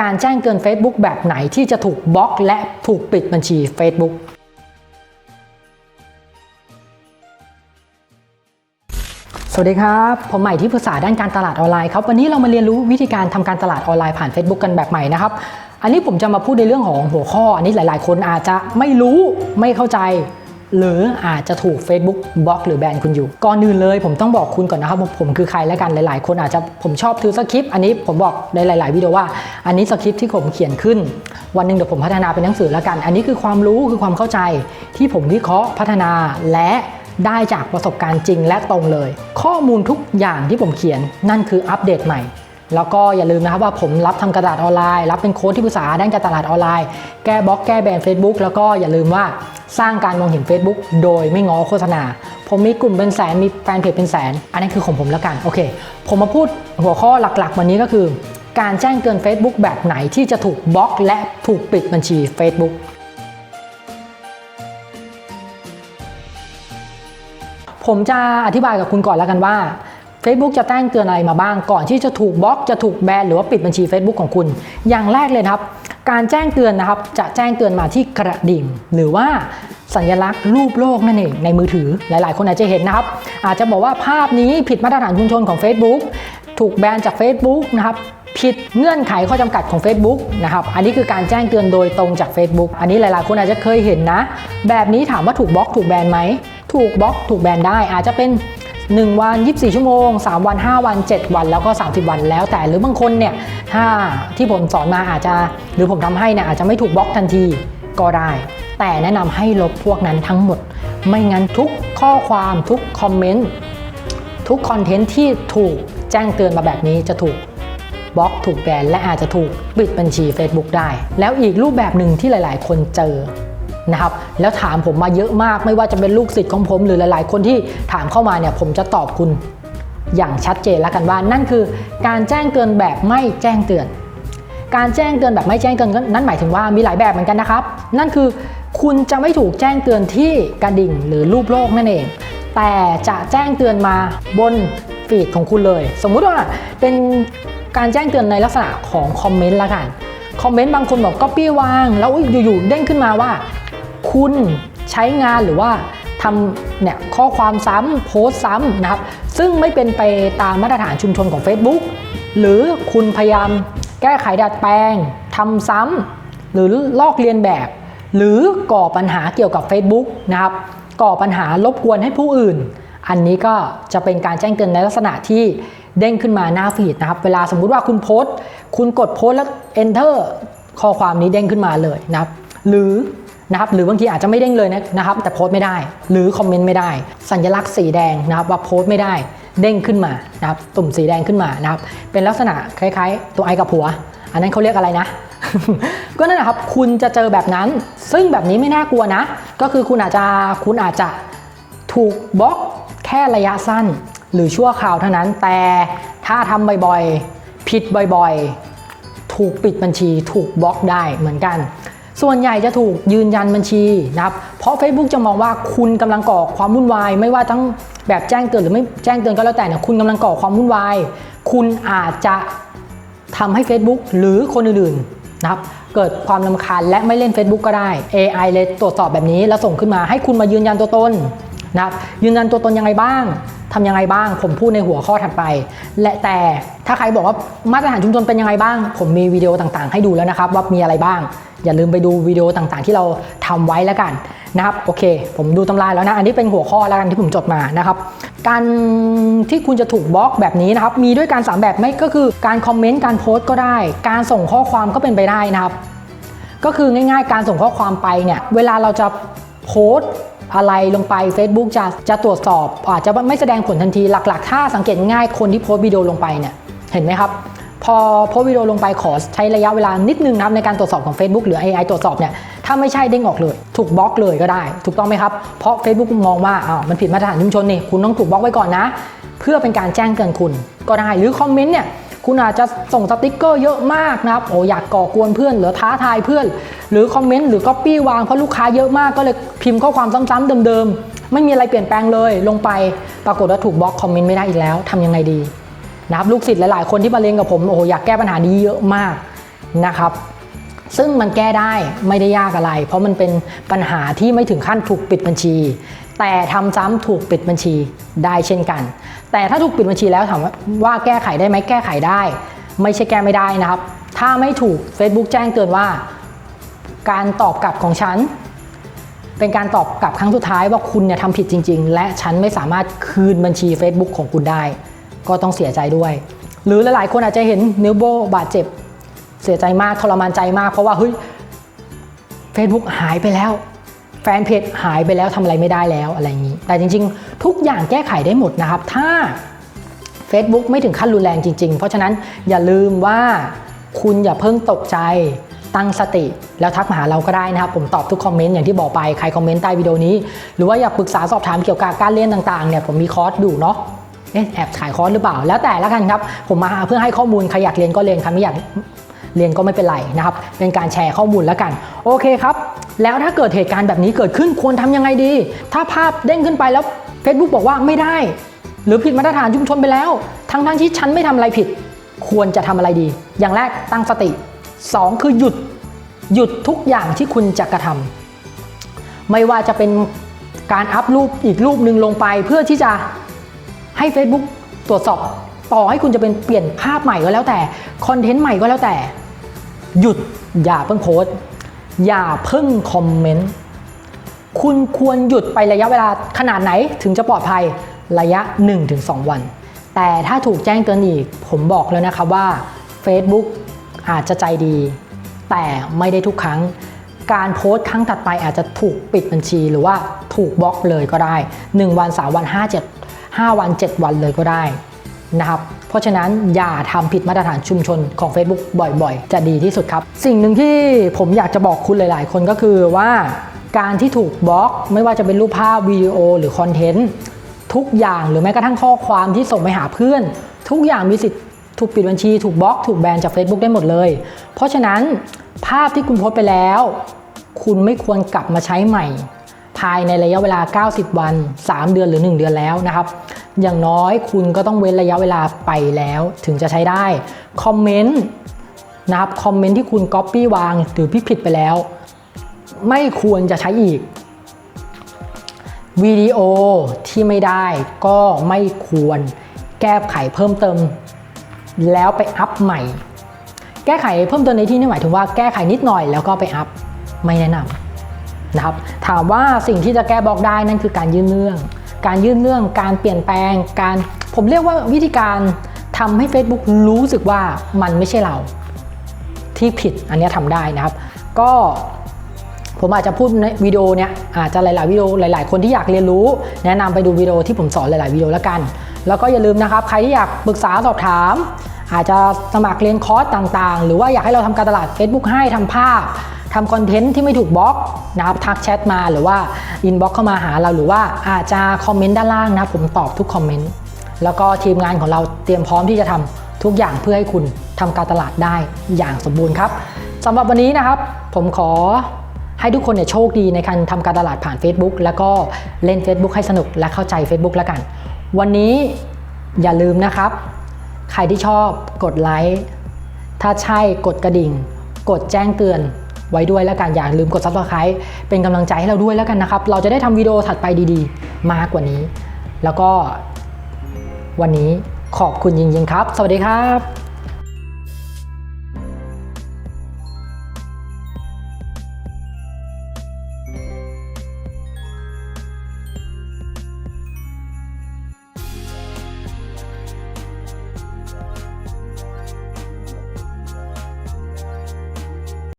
การแจ้งเตือน Facebook แบบไหนที่จะถูกบล็อก และถูกปิดบัญชี Facebook สวัสดีครับ ผมใหม่ที่ปรึกษาด้านการตลาดออนไลน์ครับ วันนี้เรามาเรียนรู้วิธีการทำการตลาดออนไลน์ผ่าน Facebook กันแบบใหม่นะครับ อันนี้ผมจะมาพูดในเรื่องของหัวข้อ อันนี้หลาย ๆ คนอาจจะไม่รู้ไม่เข้าใจ หรืออาจจะถูก Facebook บล็อกหรือแบนคุณอยู่ ก่อนอื่นเลยผมต้องบอกคุณก่อนนะครับว่าผมคือใครแล้วกันหลาย ๆ คนอาจจะผมชอบถือสคริปต์อันนี้ผมบอกในหลาย ๆ วิดีโอว่า อันนี้สคริปต์ที่ผมเขียนขึ้น วันหนึ่งเดี๋ยวผมพัฒนาเป็นหนังสือแล้วกัน อันนี้คือความรู้คือความเข้าใจ ที่ผมวิเคราะห์พัฒนาและได้จากประสบการณ์จริงและตรงเลย ข้อมูลทุกอย่างที่ผมเขียนนั่นคืออัปเดตใหม่แล้วก็อย่าลืมนะครับว่าผมรับทำกรตลาดออนไลน์ รับเป็นโค้ชที่ปรึกษาด้านการตลาดออนไลน์ แก้บล็อกแก้แบน Facebook แล้วก็อย่าลืมว่า สร้างการมองเห็น Facebook โดยไม่ง้อโฆษณา ผมมีกลุ่มเป็นแสน มีแฟนเพจเป็นแสน อันนี้คือของผมแล้วกัน โอเค ผมมาพูดหัวข้อหลักๆ วันนี้ก็คือ การแจ้งเตือน Facebook แบบไหนที่จะถูกบล็อก และถูกปิดบัญชี Facebook ผมจะอธิบายกับคุณก่อนแล้วกันว่า Facebook จะแจ้งเตือนอะไรมาบ้าง ก่อนที่จะถูกบล็อกจะถูกแบนหรือว่าปิดบัญชี Facebook ของคุณ อย่างแรกเลยครับ การแจ้งเตือนนะครับ จะแจ้งเตือนมาที่กระดิ่ง หรือว่าสัญลักษณ์รูปโลกนั่นเองในมือถือหลาย ๆ คนอาจจะเห็นนะครับ อาจจะบอกว่าภาพนี้ผิดมาตรฐานชุมชนของ Facebook ถูกแบนจาก Facebook นะครับผิดเงื่อนไขข้อจำกัดของ Facebook นะครับ อันนี้คือการแจ้งเตือนโดยตรงจาก Facebook อันนี้หลายๆ คนอาจจะเคยเห็นนะ แบบนี้ถามว่าถูกบล็อกถูกแบนไหม ถูกบล็อกถูกแบนได้ อาจจะเป็น 1 วัน 24 ชั่วโมง 3 วัน 5 วัน 7 วันแล้วก็ 30 วันแล้วแต่หรือบางคนเนี่ยถ้าที่ผมสอนมาอาจจะ หรือผมทำให้เนี่ยอาจจะไม่ถูกบล็อกทันทีก็ได้ แต่แนะนำให้ลบพวกนั้นทั้งหมด ไม่งั้นทุกข้อความทุกคอมเมนต์ทุกคอนเทนต์ที่ถูกแจ้งเตือนมาแบบนี้จะถูกบล็อกถูกแบนและอาจจะถูกปิดบัญชี Facebook ได้ แล้วอีกรูปแบบหนึ่งที่หลาย ๆ คนเจอ นะครับแล้วถามผมมาเยอะมากไม่ว่าจะเป็นลูกศิษย์ของผมหรือหลาย ๆ คนที่ถามเข้ามาเนี่ยผมจะตอบคุณอย่างชัดเจนแล้วกันว่านั่นคือการแจ้งเตือนแบบไม่แจ้งเตือน การแจ้งเตือนแบบไม่แจ้งเตือนนั่นหมายถึงว่ามีหลายแบบเหมือนกันนะครับ นั่นคือคุณจะไม่ถูกแจ้งเตือนที่กระดิ่งหรือรูปโลกนั่นเอง แต่จะแจ้งเตือนมาบนฟีดของคุณเลย สมมุติว่าเป็นการแจ้งเตือนในลักษณะของคอมเมนต์ละกันคอมเมนต์บางคนบอกก็ปี้วาง แล้วอยู่ๆเด้งขึ้นมาว่า คุณใช้งานหรือว่าทำเนี่ยข้อความซ้ำโพสต์ซ้ำนะครับ ซึ่งไม่เป็นไปตามมาตรฐานชุมชนของ Facebook หรือคุณพยายามแก้ไขดัดแปลงทำซ้ำหรือลอกเลียนแบบ หรือก่อปัญหาเกี่ยวกับ Facebook นะครับ ก่อปัญหารบกวนให้ผู้อื่น อันนี้ก็จะเป็นการแจ้งเตือนในลักษณะที่เด้งขึ้นมาหน้าฟีดนะครับ เวลาสมมุติว่าคุณโพสต์ คุณกดโพสต์แล้ว enter ข้อความนี้เด้งขึ้นมาเลยนะครับ หรือ นะครับหรือบางทีอาจจะไม่เด้งเลยนะครับ แต่โพสต์ไม่ได้ หรือคอมเมนต์ไม่ได้ สัญลักษณ์สีแดงนะครับว่าโพสต์ไม่ได้เด้งขึ้นมานะครับตุ่มสีแดงขึ้นมานะครับเป็นลักษณะคล้าย ๆ ตัวไอกับหัว อันนั้นเขาเรียกอะไรนะก็นั่นแหละครับคุณจะเจอแบบนั้น ซึ่งแบบนี้ไม่น่ากลัวนะ ก็คือคุณอาจจะคุณอาจจะถูกบล็อกแค่ระยะสั้น หรือชั่วคราวเท่านั้น แต่ถ้าทำบ่อยๆ ผิดบ่อยๆ ถูกปิดบัญชีถูกบล็อกได้เหมือนกัน ส่วนใหญ่จะถูกยืนยันบัญชีนะครับเพราะ Facebook จะมองว่าคุณกำลังก่อความวุ่นวาย ไม่ว่าทั้งแบบแจ้งเตือนหรือไม่แจ้งเตือนก็แล้วแต่เนี่ยคุณกำลังก่อความวุ่นวาย คุณอาจจะทำให้ Facebook หรือคนอื่นๆนะครับเกิดความลำคาญและไม่เล่น Facebook ก็ได้ AI เลยตรวจสอบแบบนี้ แล้วส่งขึ้นมาให้คุณมายืนยันตัวตนนะครับยืนยันตัวตนยังไงบ้าง ทำยังไงบ้าง ผมพูดในหัวข้อถัดไป และแต่ถ้าใครบอกว่ามาตรฐานชุมชนเป็นยังไงบ้าง ผมมีวิดีโอต่างๆ ให้ดูแล้วนะครับ ว่ามีอะไรบ้าง อย่าลืมไปดูวิดีโอต่างๆ ที่เราทำไว้แล้วกันนะครับโอเค ผมดูตำราแล้วนะอันนี้เป็นหัวข้อแล้วกันที่ผมจดมานะครับการที่คุณจะถูกบล็อกแบบนี้นะครับมีด้วยการสามแบบไม่ก็คือการคอมเมนต์การโพสต์ก็ได้ การส่งข้อความก็เป็นไปได้นะครับ ก็คือง่ายๆ การส่งข้อความไปเนี่ยเวลาเราจะโพสต์ อะไรลงไป Facebook จะจะตรวจสอบอาจจะไม่แสดงผลทันทีหลัก ๆ ถ้าสังเกตง่ายคนที่โพสต์วิดีโอลงไปเนี่ยเห็นไหมครับ พอโพสต์วิดีโอลงไปขอใช้ระยะเวลานิดนึงนะครับในการตรวจสอบของ Facebook หรือ AI ตรวจสอบเนี่ยถ้าไม่ใช่เด้งออกเลย ถูกบล็อกเลยก็ได้ ถูกต้องไหมครับ เพราะ Facebook มองว่าอ้าวมันผิดมาตรฐานชุมชนนี่คุณต้องถูกบล็อกไว้ก่อนนะ เพื่อเป็นการแจ้งเตือนคุณก็ได้หรือคอมเมนต์เนี่ย คุณอาจจะส่งสติกเกอร์เยอะมากนะครับโอ้อยากก่อกวนเพื่อนหรือท้าทายเพื่อน หรือคอมเมนต์หรือก๊อปปี้วางเพราะลูกค้าเยอะมากก็เลยพิมพ์ข้อความซ้ำๆเดิมๆ ไม่มีอะไรเปลี่ยนแปลงเลยลงไป ปรากฏว่าถูกบล็อกคอมเมนต์ไม่ได้อีกแล้วทำยังไงดีนะครับลูกศิษย์หลายๆ คนที่มาเรียนกับผมโอ้โหอยากแก้ปัญหานี้เยอะมากนะครับซึ่งมันแก้ได้ไม่ได้ยากอะไร เพราะมันเป็นปัญหาที่ไม่ถึงขั้นถูกปิดบัญชี แต่ทำซ้ำถูกปิดบัญชีได้เช่นกัน แต่ถ้าถูกปิดบัญชีแล้วถามว่าแก้ไขได้ไหมแก้ไขได้ ไม่ใช่แก้ไม่ได้นะครับ ถ้าไม่ถูก Facebook แจ้งเตือนว่า การตอบกลับของฉัน เป็นการตอบกลับครั้งสุดท้ายว่าคุณเนี่ยทำผิดจริง ๆ และฉันไม่สามารถคืนบัญชี Facebook ของคุณได้ ก็ต้องเสียใจด้วย หรือหลายๆคนอาจจะเห็นนิ้วโบบาดเจ็บ เสียใจมากทรมานใจมาก เพราะว่าเฮ้ย Facebook หายไปแล้ว แฟนเพจหายไปแล้วทำอะไรไม่ได้แล้วอะไรอย่างนี้ แต่จริง ๆ ทุกอย่างแก้ไขได้หมดนะครับ ถ้า Facebook ไม่ถึงขั้นรุนแรงจริง ๆ เพราะฉะนั้นอย่าลืมว่าคุณอย่าเพิ่งตกใจตั้งสติ แล้วทักมาหาเราก็ได้นะครับ ผมตอบทุกคอมเมนต์อย่างที่บอกไปใครคอมเมนต์ใต้วิดีโอนี้ หรือว่าอยากปรึกษาสอบถามเกี่ยวกับการเรียนต่างๆเนี่ยผมมีคอร์สอยู่เนาะเอ๊ะแอบขายคอร์สหรือเปล่า แล้วแต่ละกันครับ ผมมาเพื่อให้ข้อมูลใครอยากเรียนก็เรียนใครไม่อยาก เรียนก็ไม่เป็นไรนะครับ เป็นการแชร์ข้อมูลแล้วกัน โอเคครับ แล้วถ้าเกิดเหตุการณ์แบบนี้เกิดขึ้นควรทำยังไงดี ถ้าภาพเด้งขึ้นไปแล้ว Facebook บอกว่าไม่ได้ หรือผิดมาตรฐานชุมชนไปแล้ว ทั้งทั้งที่ฉันไม่ทำอะไรผิด ควรจะทำอะไรดี อย่างแรกตั้งสติ 2 คือหยุดหยุดทุกอย่างที่คุณจะกระทำไม่ว่าจะเป็นการอัพรูปอีกรูปหนึ่งลงไป เพื่อที่จะให้ Facebook ตรวจสอบต่อให้คุณจะเป็นเปลี่ยนภาพใหม่ก็แล้วแต่ คอนเทนต์ใหม่ก็แล้วแต่ หยุดอย่าเพิ่งโพสต์อย่าเพิ่งคอมเมนต์คุณควรหยุดไประยะเวลาขนาดไหนถึงจะปลอดภัยระยะ 1-2 วัน แต่ถ้าถูกแจ้งเตือนอีก ผมบอกแล้วนะครับว่า Facebook อาจจะใจดี แต่ไม่ได้ทุกครั้ง การโพสต์ครั้งถัดไปอาจจะถูกปิดบัญชีหรือว่าถูกบล็อกเลยก็ได้ 1 วัน 3 วัน 5 7 5 วัน 7 วันเลยก็ได้นะครับ ราะฉะนั้นอย่าทำผิดมาตรฐานชุมชนของ Facebook บ่อยๆ จะดีที่สุดครับ สิ่งหนึ่งที่ผมอยากจะบอกคุณหลาย ๆ คนก็คือว่าการที่ถูกบล็อก ไม่ว่าจะเป็นรูปภาพวิดีโอหรือคอนเทนต์ทุกอย่างหรือแม้กระทั่งข้อความที่ส่งไปหาเพื่อน ทุกอย่างมีสิทธิ์ถูกปิดบัญชี ถูกบล็อกถูกแบนจาก Facebook ได้หมดเลย เพราะฉะนั้นภาพที่คุณโพสไปแล้ว คุณไม่ควรกลับมาใช้ใหม่ ภายในระยะเวลา 90 วัน 3 เดือนหรือ 1 เดือนแล้วนะครับ อย่างน้อยคุณก็ต้องเว้นระยะเวลาไปแล้วถึงจะใช้ได้ คอมเมนต์นะครับคอมเมนต์ที่คุณก๊อปปี้วางหรือพิผิดไปแล้ว ไม่ควรจะใช้อีกวิดีโอที่ไม่ได้ก็ไม่ควรแก้ไขเพิ่มเติม แล้วไปอัพใหม่ แก้ไขเพิ่มเติมในที่นี้หมายถึงว่าแก้ไขนิดหน่อยแล้วก็ไปอัพไม่แนะนำนะครับ ถามว่าสิ่งที่จะแก้บล็อกได้นั่นคือการยื่นเรื่อง การยื่นเรื่องการเปลี่ยนแปลงการผมเรียกว่าวิธีการทำให้ Facebook รู้สึกว่ามันไม่ใช่เราที่ผิดอันนี้ยทำได้นะครับ ก็ผมอาจจะพูดในวิดีโอเนี้ยอาจจะหลาย ๆ วิดีโอหลาย ๆ คนที่อยากเรียนรู้ แนะนำไปดูวิดีโอที่ผมสอนหลาย ๆ วิดีโอแล้วกัน แล้วก็อย่าลืมนะครับ ใครที่อยากปรึกษาสอบถาม อาจจะสมัครเรียนคอร์สต่าง ๆ หรือว่าอยากให้เราทำการตลาด Facebook ให้ทำภาพ ทำคอนเทนต์ที่ไม่ถูกบล็อกนะครับทักแชทมาหรือว่าอินบ็อกเข้ามาหาเราหรือว่าอาจจะคอมเมนต์ด้านล่างนะผมตอบทุกคอมเมนต์แล้วก็ทีมงานของเราเตรียมพร้อมที่จะทำทุกอย่างเพื่อให้คุณทำการตลาดได้อย่างสมบูรณ์ครับสำหรับวันนี้นะครับ ผมขอให้ทุกคนเนี่ยโชคดีในการทำการตลาดผ่าน Facebook แล้วก็เล่น Facebook ให้สนุกและเข้าใจ Facebook แล้วกัน วันนี้อย่าลืมนะครับ ใครที่ชอบกดไลค์ถ้าใช่กดกระดิ่ง กดแจ้งเตือน ไว้ด้วยแล้วกันอย่าลืมกด subscribe เป็นกำลังใจให้เราด้วยแล้วกันนะครับ เราจะได้ทำวิดีโอถัดไปดีๆ มากกว่านี้ แล้วก็วันนี้ขอบคุณจริงๆครับ สวัสดีครับ